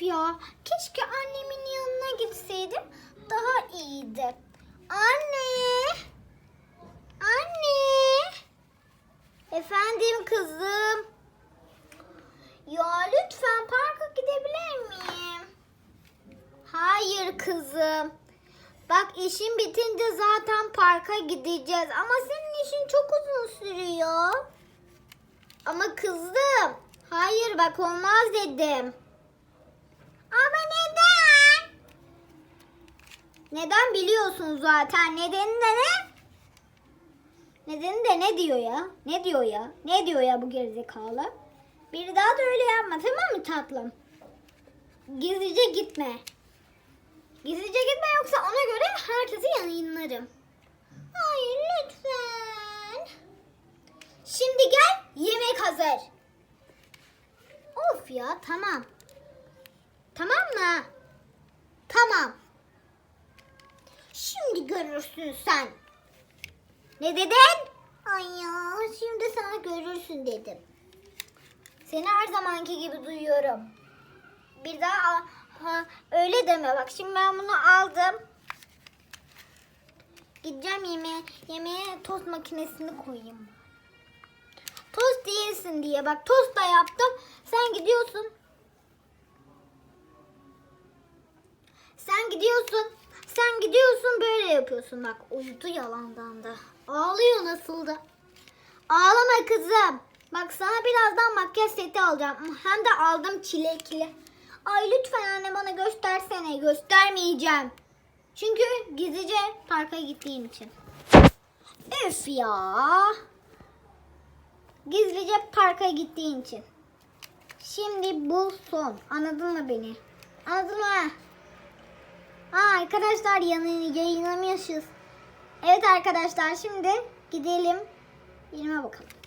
Ya keşke annemin yanına gitseydim daha iyiydi. Anne! Anne! Efendim kızım. Ya lütfen parka gidebilir miyim? Hayır kızım. Bak işin bitince zaten parka gideceğiz ama senin işin çok uzun sürüyor. Ama kızım. Hayır bak olmaz dedim. Ama neden? Neden biliyorsun zaten. Nedeni de ne? Nedeni de ne diyor ya? Ne diyor ya? Ne diyor ya bu gerizekalı? Bir daha da öyle yapma tamam mı tatlım? Gizlice gitme. Gizlice gitme yoksa ona göre herkesi yayınlarım. Hayır lütfen. Şimdi gel yemek hazır. Of ya tamam. Tamam mı? Tamam. Şimdi görürsün sen. Ne dedin? Ay ya şimdi sana görürsün dedim. Seni her zamanki gibi duyuyorum. Bir daha ha, öyle deme bak şimdi ben bunu aldım. Gideceğim yemeğe, yemeğe tost makinesini koyayım. Tost değilsin diye bak tost da yaptım. Sen gidiyorsun. Gidiyorsun. Sen gidiyorsun böyle yapıyorsun bak. Uyudu yalandan da. Ağlıyor nasıl da. Ağlama kızım. Bak sana birazdan makyaj seti alacağım. Hem de aldım çilekli. Ay lütfen anne bana göstersene. Göstermeyeceğim. Çünkü gizlice parka gittiğim için. Öf ya. Gizlice parka gittiğin için. Şimdi bu son. Anladın mı beni? Anladın mı? Arkadaşlar yanı yayınlamıyoruz. Evet arkadaşlar şimdi gidelim. Yerime bakalım.